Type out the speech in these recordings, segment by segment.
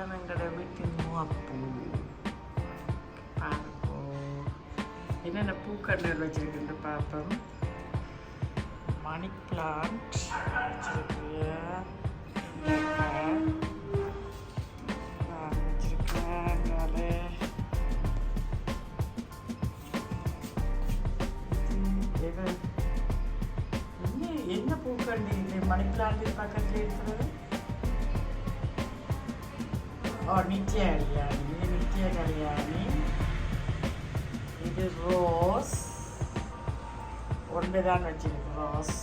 இதுதான் எங்களோட வீட்டின் முகப்பூ பாருப்போ என்னென்ன பூக்கண்டுகள் வச்சிருக்குன்னு பார்ப்போம் மணி பிளான்ட் வச்சிருக்கு என்ன என்ன பூக்கண்டு இது மணி பிளான்ட் பார்க்க ஓ நித்ய கல்யாணி இது நித்ய கல்யாணி இது ரோஸ் ஒன்று தான் வச்சிருக்கு ரோஸ்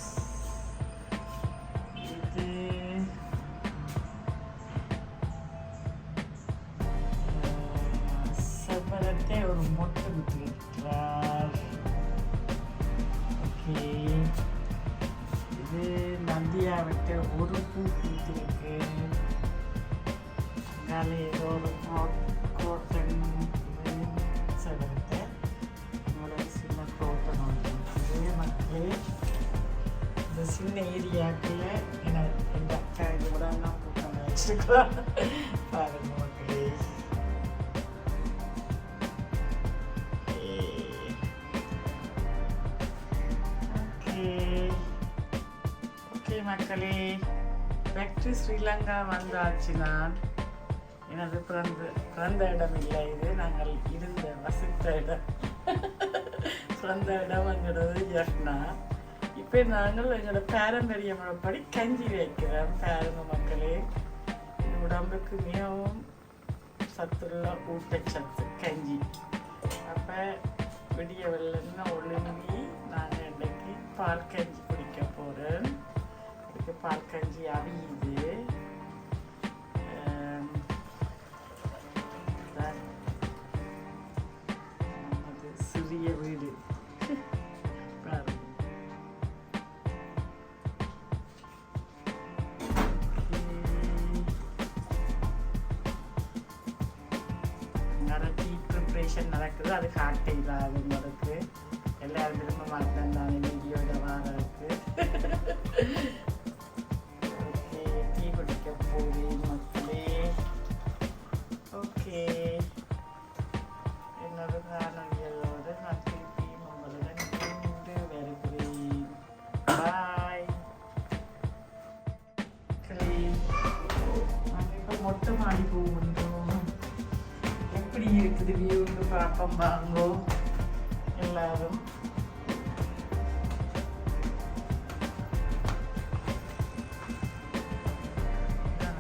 இது அஹ், ஒரு மொட்டு விட்டுருக்கிறார் ஓகே இது நந்தியா விட்டு ஒரு பூ பூத்திருக்கு அதனால ஏதோ ஒரு குரோட்டன் செவரத்தை என்னோட சின்ன குரோட்டன் ஒன்று இருக்குது மக்களே. இந்த சின்ன ஏரியாக்குள்ள என்ன எங்கள் அக்கா இது கூட நான் பூக்கணும் வச்சுருக்கலாம் பாருங்க மக்களே ஓகே ஓகே மக்களே பேக் டு ஸ்ரீலங்கா வந்தாச்சு நான் எனது பிறந்த பிறந்த இடம் இல்லை. இது நாங்கள் இருந்த வசித்த இடம். பிறந்த இடம்ங்கிறது எங்களது ஜஃப்னா இப்போ நாங்கள் எங்களோட பாரம்பரிய முறைப்படி கஞ்சி வைக்கிறோம் பாருங்க மக்களே. இது உடம்புக்கு மிகவும் சத்துள்ள ஊட்டச்சத்து கஞ்சி. அப்போ விடிய வெள்ளன்னு ஒழுங்கி நாங்கள் இன்றைக்கு பால் கஞ்சி குடிக்க போகிறேன் இதுக்கு பால் கஞ்சி அவியுது. நமது சிறிய வீடு பாருங்க டீ ப்ரிப்ரேஷன் நடக்குது அது காட்ட இல்லாத உங்களுக்கு எல்லாரும் திரும்ப மாட்டேன் எப்படி இருக்குது வியூன்னு பார்ப்போம் வாங்கோ எல்லாரும் இதான்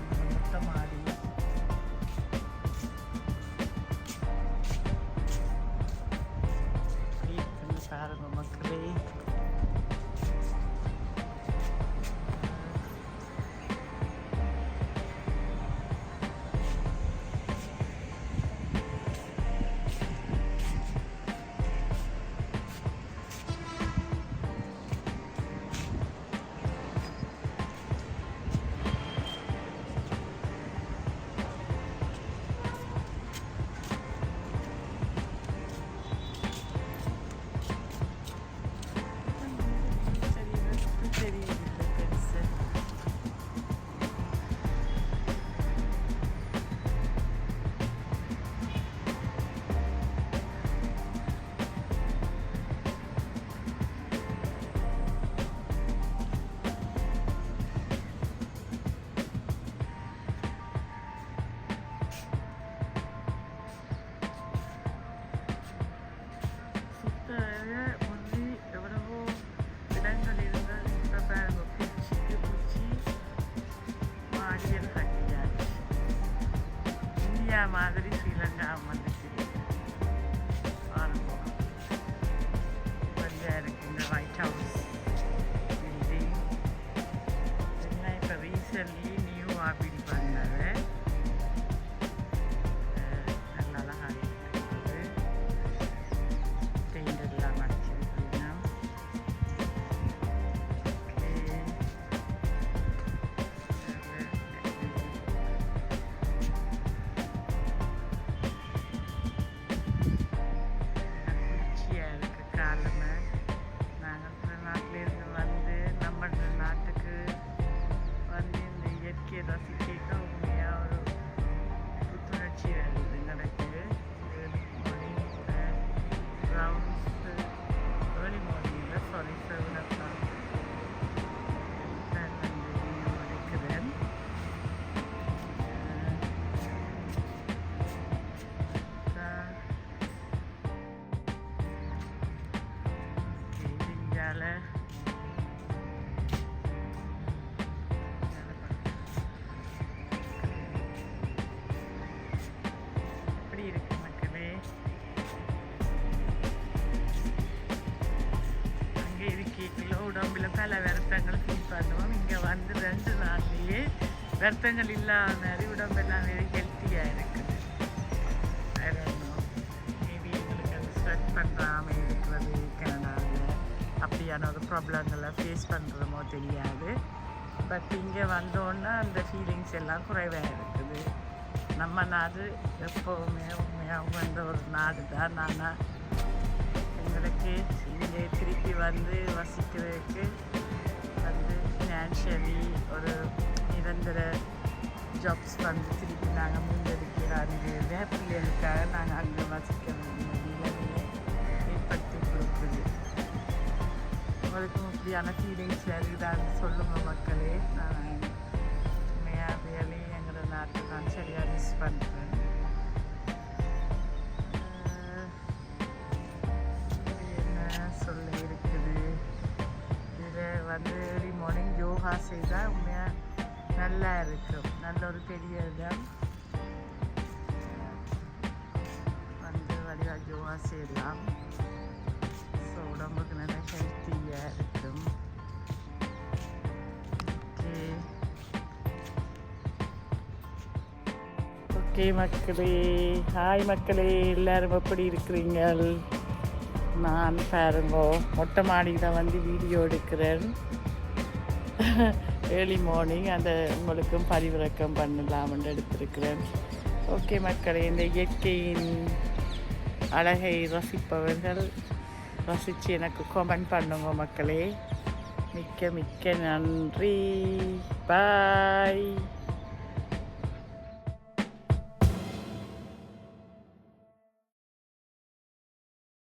இந்தியா மாதிரி ஸ்ரீலங்கா வந்துச்சு பாருங்க பண்ணுவோம் இங்கே வந்து ரெண்டு நாள்லேயே வருத்தங்கள் இல்லாத மாதிரி உடம்பெல்லாம் வெரி ஹெல்த்தியாக இருக்குது மேபி எங்களுக்கு அது ஸ்வெட் பண்ணுறாமல் இருக்கிறது கனடாவில் அப்படியான ஒரு ப்ராப்ளங்களை ஃபேஸ் பண்ணுறோமோ தெரியாது. பட் இங்கே வந்தோன்னா அந்த ஃபீலிங்ஸ் எல்லாம் குறைவாக இருக்குது. நம்ம நாடு எப்போவுமே உண்மையாக வந்த ஒரு நாடு தான் நான் எங்களுக்கு இங்கே திருப்பி வந்து வசிக்கிறதுக்கு ஃபினான்ஷியலி ஒரு நிரந்தர ஜாப்ஸ் வந்து திருப்பி நாங்கள் முன்னெடுக்கிறாங்க. வேப்பிள்ளைகளுக்காக நாங்கள் அங்கே வசிக்க வேண்டிய நிலைமையை ஏற்படுத்தி கொடுக்குது. உங்களுக்கும் இப்படியான ஃபீலிங்ஸ் வருதான்னு சொல்லுங்கள் மக்களே. நான் உண்மையாக ரியலி எங்களோட நாட்டை நான் சரியாக மிஸ் பண்ணுறேன் என்ன சொல்ல இருக்குது? இதில் வந்து யோகா செய்தால் உண்மையாக நல்லா இருக்கும் நல்ல ஒரு பெரிய இடம். வந்து வழியாக யோகா செய்யலாம் ஸோ உடம்புக்கு நல்லா ஹெல்த்தியாக இருக்கும். ஓகே ஓகே மக்களே. ஹாய் மக்களே. எல்லாரும் எப்படி இருக்கிறீங்கள் நான் பாருங்கோ. மொட்டை மாடியில் வந்து வீடியோ எடுக்கிறேன். ஏர்லி மார்னிங் அந்த உங்களுக்கும் பதிவிறக்கம் பண்ணலாம்னு எடுத்திருக்கிறேன். ஓகே மக்களே இந்த இயற்கையின் அழகை ரசிப்பவர்கள் ரசித்து எனக்கு கமெண்ட் பண்ணுங்க மக்களே. மிக்க மிக்க நன்றி. பாய்